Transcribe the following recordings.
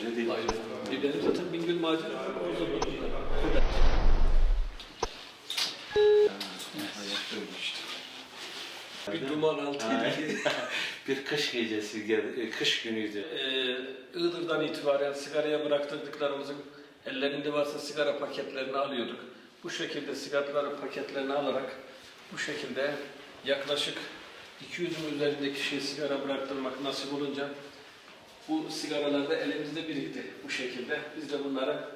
süre değil. Bir benim zaten Bingöl macera o zaman. Bir duman altıydı ki. bir kış gecesi, geldi, kış günüydü. Ee, Iğdır'dan itibaren sigaraya bıraktırdıklarımızın ellerinde varsa sigara paketlerini alıyorduk. Bu şekilde sigaraları paketlerini alarak bu şekilde yaklaşık 200'ün üzerinde kişiye sigara bıraktırmak nasip olunca bu sigaralar da elimizde birikti bu şekilde. Biz de bunları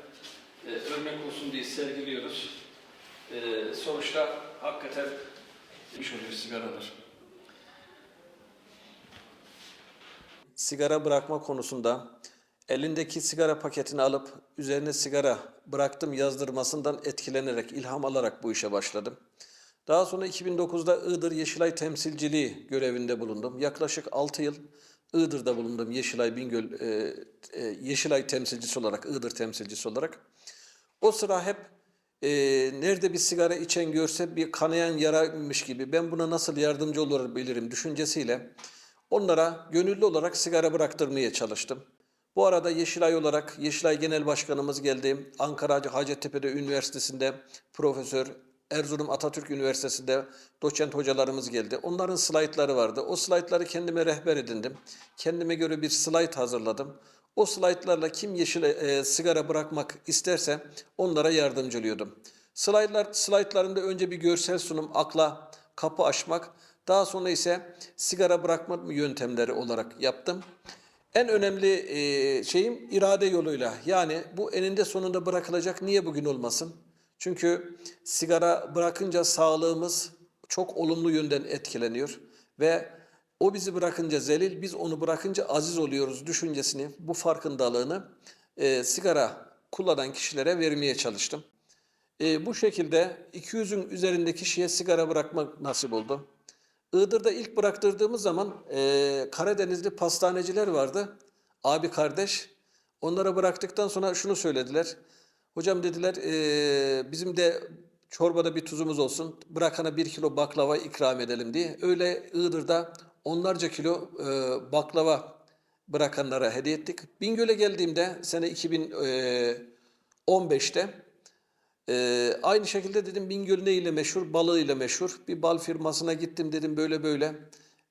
e, örnek olsun diye sergiliyoruz. E, sonuçta hakikaten iş oluyor sigaralar. sigara bırakma konusunda elindeki sigara paketini alıp üzerine sigara bıraktım yazdırmasından etkilenerek, ilham alarak bu işe başladım. Daha sonra 2009'da Iğdır Yeşilay temsilciliği görevinde bulundum. Yaklaşık 6 yıl Iğdır'da bulundum Yeşilay Bingöl e, e, Yeşilay temsilcisi olarak, Iğdır temsilcisi olarak. O sıra hep e, nerede bir sigara içen görse bir kanayan yaraymış gibi ben buna nasıl yardımcı olabilirim düşüncesiyle onlara gönüllü olarak sigara bıraktırmaya çalıştım. Bu arada Yeşilay olarak Yeşilay Genel Başkanımız geldi. Ankara Hacettepe Üniversitesi'nde profesör, Erzurum Atatürk Üniversitesi'nde doçent hocalarımız geldi. Onların slaytları vardı. O slaytları kendime rehber edindim. Kendime göre bir slayt hazırladım. O slaytlarla kim yeşil e, sigara bırakmak isterse onlara yardımcı oluyordum. Slaytlar, slaytlarında önce bir görsel sunum, akla kapı açmak, daha sonra ise sigara bırakma yöntemleri olarak yaptım. En önemli e, şeyim irade yoluyla. Yani bu eninde sonunda bırakılacak niye bugün olmasın? Çünkü sigara bırakınca sağlığımız çok olumlu yönden etkileniyor ve o bizi bırakınca zelil, biz onu bırakınca aziz oluyoruz düşüncesini, bu farkındalığını e, sigara kullanan kişilere vermeye çalıştım. E, bu şekilde 200'ün üzerinde kişiye sigara bırakmak nasip oldu. Iğdır'da ilk bıraktırdığımız zaman e, Karadenizli pastaneciler vardı. Abi kardeş. Onlara bıraktıktan sonra şunu söylediler. Hocam dediler e, bizim de çorbada bir tuzumuz olsun. Bırakana bir kilo baklava ikram edelim diye. Öyle Iğdır'da onlarca kilo e, baklava bırakanlara hediye ettik. Bingöl'e geldiğimde sene 2015'te ee, aynı şekilde dedim Bingöl ne ile meşhur? Balığıyla meşhur. Bir bal firmasına gittim dedim böyle böyle.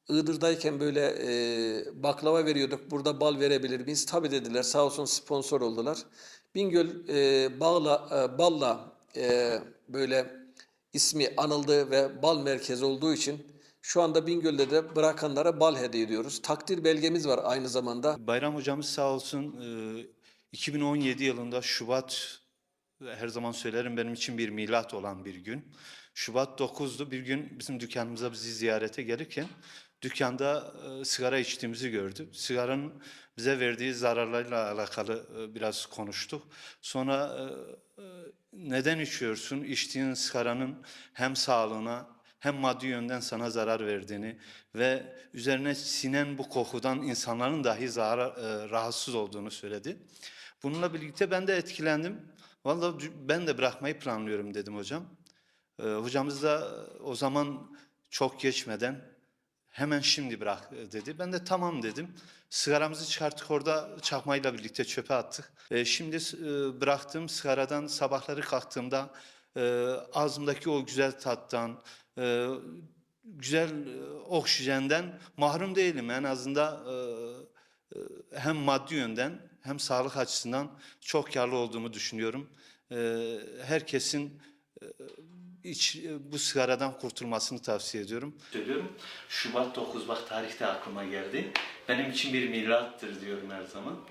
Iğdır'dayken böyle e, baklava veriyorduk. Burada bal verebilir miyiz? Tabii dediler. Sağ olsun sponsor oldular. Bingöl e, bağla, e, balla e, böyle ismi anıldı ve bal merkezi olduğu için şu anda Bingöl'de de bırakanlara bal hediye ediyoruz. Takdir belgemiz var aynı zamanda. Bayram hocamız sağ olsun e, 2017 yılında Şubat her zaman söylerim benim için bir milat olan bir gün. Şubat 9'du bir gün bizim dükkanımıza bizi ziyarete gelirken dükkanda e, sigara içtiğimizi gördü. Sigaranın bize verdiği zararlarla alakalı e, biraz konuştuk. Sonra e, e, neden içiyorsun? İçtiğin sigaranın hem sağlığına hem maddi yönden sana zarar verdiğini ve üzerine sinen bu kokudan insanların dahi zarar, e, rahatsız olduğunu söyledi. Bununla birlikte ben de etkilendim. Vallahi ben de bırakmayı planlıyorum dedim hocam. Ee, hocamız da o zaman çok geçmeden hemen şimdi bırak e, dedi. Ben de tamam dedim. Sigaramızı çıkarttık orada çakmayla birlikte çöpe attık. Ee, şimdi e, bıraktığım sigaradan sabahları kalktığımda e, ağzımdaki o güzel tattan, e, güzel e, oksijenden mahrum değilim. En azından e, e, hem maddi yönden hem sağlık açısından çok karlı olduğumu düşünüyorum. E, Herkesin e, iç, bu sigaradan kurtulmasını tavsiye ediyorum. Söylüyorum. Şubat 9 bak tarihte aklıma geldi. Benim için bir milattır diyorum her zaman.